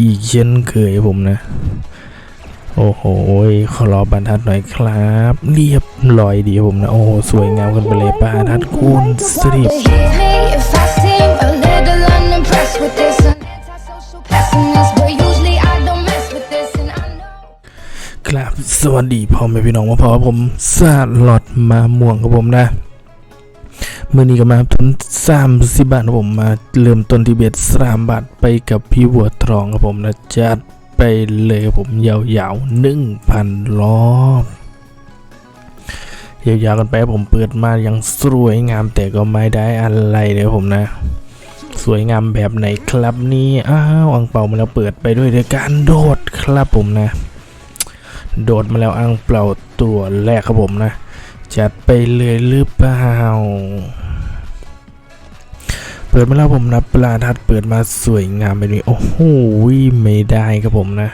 อีกเช่นเคยผมนะ โอ้โหขอรอบรรทัดหน่อยครับ เรียบร้อยดีผมนะ โอ้โห สวยงามกันไปเลยบรรทัดคูณสิบครับ สวัสดีพ่อแม่พี่น้องมาพอผมซาดหลอดมาม่วงครับผมนะ เมื่อนี้ก็มาทุนสามสิบบาทครับผมมาเริ่มต้นที่เบ็ดสามบาทไปกับพี่วัวทองครับผมนะจัดไปเลยครับผมยาวๆหนึ่งพันรอบยาวๆกันไปผมเปิดมายังสวยงามแต่ก็ไม่ได้อะไรเลยผมนะ สวยงามแบบไหนครับนี่อ้าวอังเปามาแล้วเปิดไปด้วยด้วยการโดดครับผมนะ โดดมาแล้วอังเปล่าตัวแรกครับผมนะ จัดไปเลยหรือเปล่า ปิดมาแล้วผมนะปลาทัดเปิดมาสวยงามไปนี้โอ้โหไม่ได้ครับผมนะ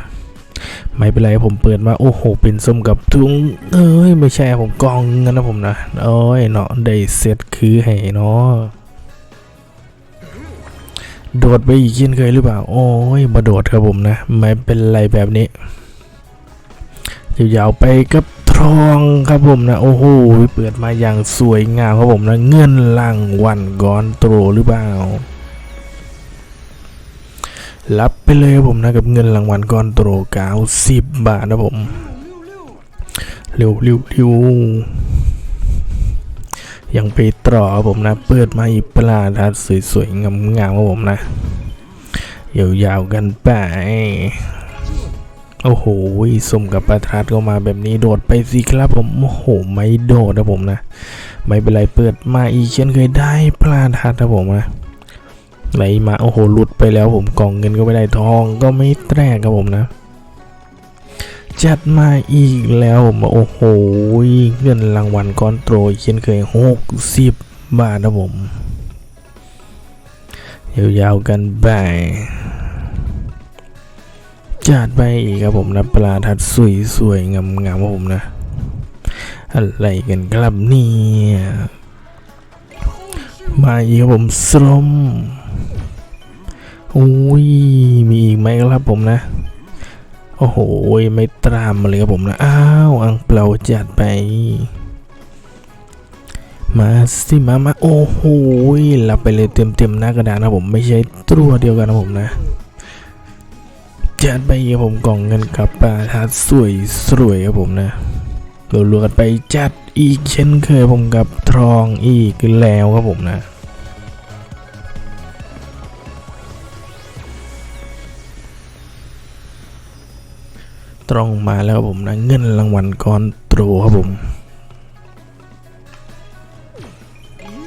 ไม่เป็นไรผมเปิดมาโอ้โห เป็นส้มกับทุงเอ้ยไม่ใช่ผมกองเงินนะผมนะโอ้ยเนาะได้เซตคือให้เนาะโดดไปอีกเช่นเคยหรือเปล่า โอ้ยมาโดดครับผมนะ ไม่เป็นไรแบบนี้ยาวๆไปกับ ทองครับผมนะ โอ้โหเปิดมาอย่างสวยงามครับผมนะ เงินรางวัลก้อนโตหรือเปล่ารับไปเลยครับผมนะกับเงินรางวัลก้อนโตเก้าสิบบาทนะผมเร็วเร็วเร็วยังไปต่อครับผมนะ เปิดมาอีกปลาทัดสวยๆงามๆครับผมนะยาวๆกันไป โอ้โหสมกับประทัดก็มาแบบนี้โดดไปสิครับผม โอ้โห ไม่โดดนะผมนะ ไม่เป็นไรเปิดมาอีกเช่นเคยได้พลาดทัดนะผมนะไหลมาโอ้โหหลุดไปแล้วผมกล่องเงินก็ไม่ได้ทองก็ไม่แตกครับผมนะ จัดมาอีกแล้วผมโอ้โหเงินรางวัลก้อนโตอีกเช่นเคยหกสิบบาทนะผมยาวๆกันไป จัดไปอีกครับผมนะปลาทัดสวยสวยๆงามงามๆครับผมนะ อะไรกันครับเนี่ยมาอีกครับผมสลมอุ้ยมีอีกไหมครับผมนะ โอ้โหไม่ตามมาเลยครับผมนะ อ้าวอังเปล่าจัดไป มาสิมามาโอ้โหรับไปเลยเต็มเต็มๆหน้ากระดานนะผมไม่ใช่ตัวเดียวกันนะผมนะ จัดไปครับผมกล่องเงินกับปลาทัดสวยสวยครับผมนะรัวๆกันไปจัดอีกเช่นเคยผมกับทองอีกแล้วครับผมนะตรงมาแล้วครับผมนะเงินรางวัลก้อนโตครับผม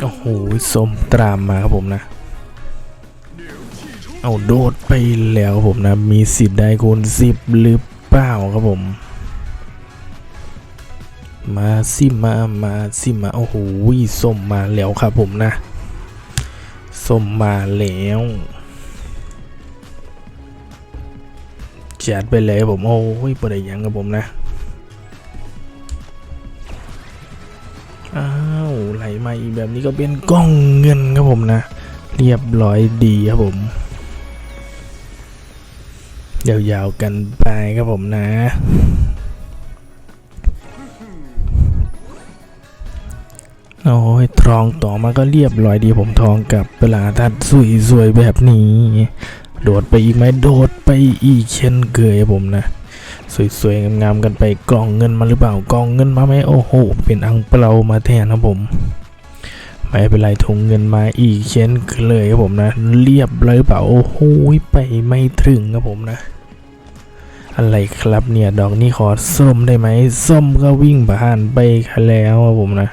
โอ้โหสมตรามมาครับผมนะ เอาโดดไปแล้วผมนะ มีสิทธิ์ได้คูณสิบหรือเปล่าครับผม มาสิมามาสิมาโอ้โหส้มมาแล้วครับผมนะส้มมาแล้วจัดไปเลยผมโอ้ยประเดี๋ยวยังครับผมนะอ้าวไหลมาอีกแบบนี้ก็เป็นกล้องเงินครับผมนะ เรียบร้อยดีครับผม ยาวๆกันไปครับผมนะ โอ้ยทองต่อมาก็เรียบร้อยดีผมทองกับปลาทัดสวยๆแบบนี้ โดดไปอีกไหมโดดไปอีกเช่นเคยผมนะ สวยๆงามๆกันไปกล่องเงินมาหรือเปล่ากล่องเงินมาไหมโอ้โห เป็นอังเปลามาแทนครับผม ไม่เป็นไรถุงเงินมาอีกเช่นเคยครับผมนะ เรียบร้อยหรือเปล่าโอ้โหไปไม่ถึงครับผมนะ อะไรครับเนี่ยดอกนี้ขอส้มได้ไหมส้มก็วิ่งผ่านไปแล้วครับผมนะ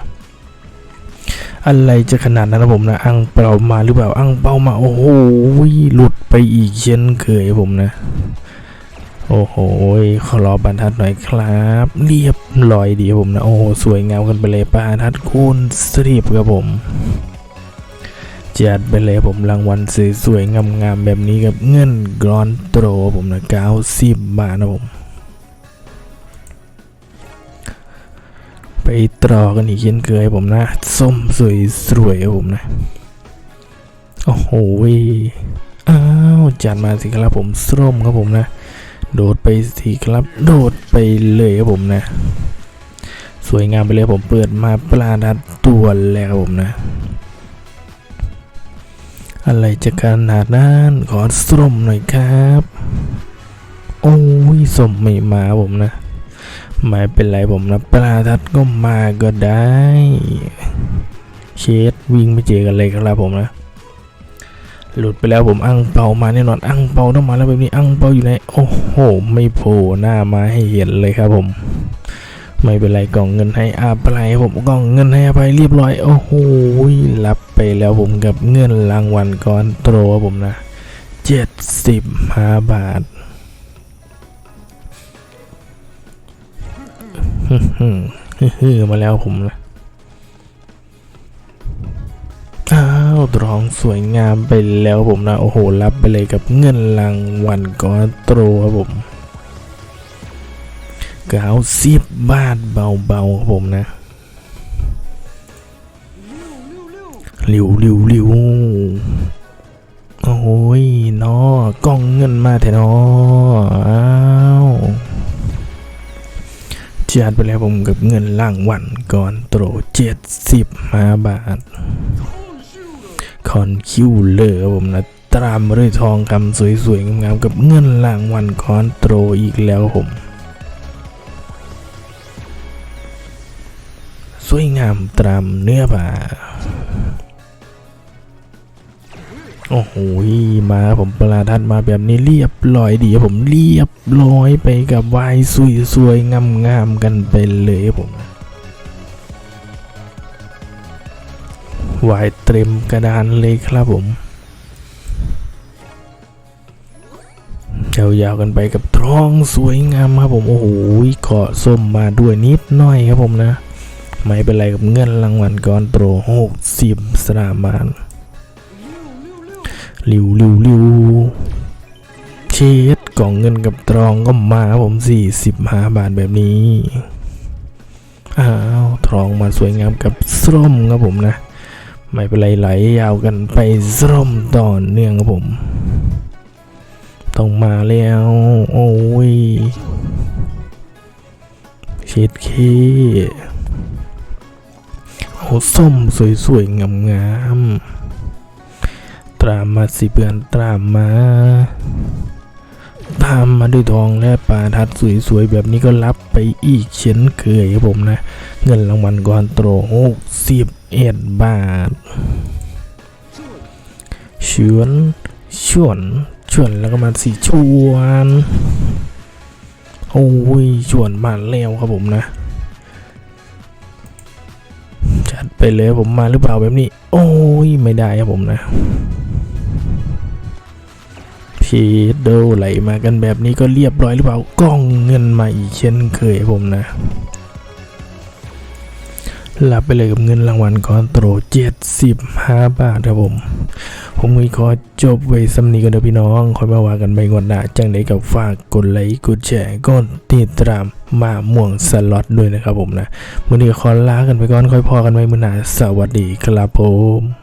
อะไรจะขนาดนั้นนะผมนะอังเปามาหรือเปล่าอังเปามาโอ้โหหลุดไปอีกเช่นเคยครับผมนะ โอ้โหขอรอบรรทัดหน่อยครับ เรียบร้อยดีครับผมนะ โอ้โห สวยงามกันไปเลยบรรทัดคูณสิบครับผมจัดไปเลยผมรางวัลสวยๆงามๆแบบนี้กับเงินกรอนโตรผมนะเก้าสิบบาทนะผม ไปต่อกันอีกเช่นเคยผมนะ ส้มสวยๆครับผมนะ โอ้โหอ้าวจัดมาสิครับผมส้มครับผมนะ โดดไปสิครับ โดดไปเลยครับผมนะ สวยงามไปเลยผมเปิดมาปลาดัดตัวแล้วครับผมนะ อะไรจะขนาดนั้นขอส้มหน่อยครับ โอ้ยส้มไม่มาครับผมนะไม่เป็นไรผมนะปลาทัดก็มาก็ได้ เชดวิ่งไม่เจอกันเลยครับผมนะ หลุดไปแล้วผมอั้งเปามาแน่นอนอั้งเปาต้องมาแล้วแบบนี้อั้งเปาอยู่ไหนโอ้โห ไม่โผล่หน้ามาให้เห็นเลยครับผม ไม่เป็นไรกล่องเงินให้อาไปผมกล่องเงินให้อภัยเรียบร้อย โอ้โหรับไปแล้วผมกับเงินรางวัลก้อนโตรครับผมนะเจ็ดสิบห้าบาทฮึ่มฮึ่มมาแล้วผมนะ สวยงามไปแล้วผมนะ โอ้โห รับไปเลยกับเงินรางวัลก้อนโตรครับผมเก้าสิบบาทเบาๆครับผมนะหลิวหลิวหลิวโอ้ยนอกล้องเงินมาแท้นออ้าวจัดไปแล้วผมกับเงินรางวัลก่อนโตรเจ็ดสิบห้าบาท คอนคิวเลอร์ครับผมนะตรามมาด้วยทองคำสวยๆงามๆกับเงินรางวัลคอนโตรอีกแล้วผม สวยงามตรามเนื้อผ้าโอ้โหมาผมปลาทัดมาแบบนี้เรียบร้อยดีผมเรียบร้อยไปกับวายสวยๆงามๆกันไปเลยผม วายเต็มกระดานเลยครับผมยาวๆกันไปกับท้องสวยงามครับผมโอ้โหเกาะส้มมาด้วยนิดหน่อยครับผมนะ ไม่เป็นไรกับเงินรางวัลก้อนโตรหกสิบสนามานริวริวริวเช็ดกล่องเงินกับตรองก็มาครับผมสี่สิบห้าบาทแบบนี้อ้าวทองมาสวยงามกับส้มครับผมนะ ไม่เป็นไรไหลยาวกันไปส้มต่อเนื่องครับผม ต้องมาแล้ว โอ้ยเช็ดเคโอ้ส้มสวยๆงามๆตามมาสิเพื่อนตามมา ตามมาด้วยทองและปลาทัดสวยๆแบบนี้ก็รับไปอีกเช่นเคยครับผมนะ เงินรางวัลก่อนโตรหกสิบ เอ็ดบาทชวนชวนชวนแล้วก็มาสีชวนโอ้ยชวนมาแล้วครับผมนะจัดไปเลยผมมาหรือเปล่าแบบนี้ โอ้ยไม่ได้ครับผมนะพีโดไหลมากันแบบนี้ก็เรียบร้อยหรือเปล่ากล้องเงินมาอีกเช่นเคยครับผมนะ รับไปเลยกับเงินรางวัลคอนโตร75 บาทครับผม ผมมีขอจบไว้สำนีกันเด้อพี่น้อง คอยมาว่ากันไปก่อนนะจังไดกับฝากกดไลค์กดแชร์กดติดตามมาม่วงสล็อตด้วยนะครับผมนะ มือนี้ขอลากันไปก่อนค่อยพอกันไว้มือหน้าสวัสดีครับผม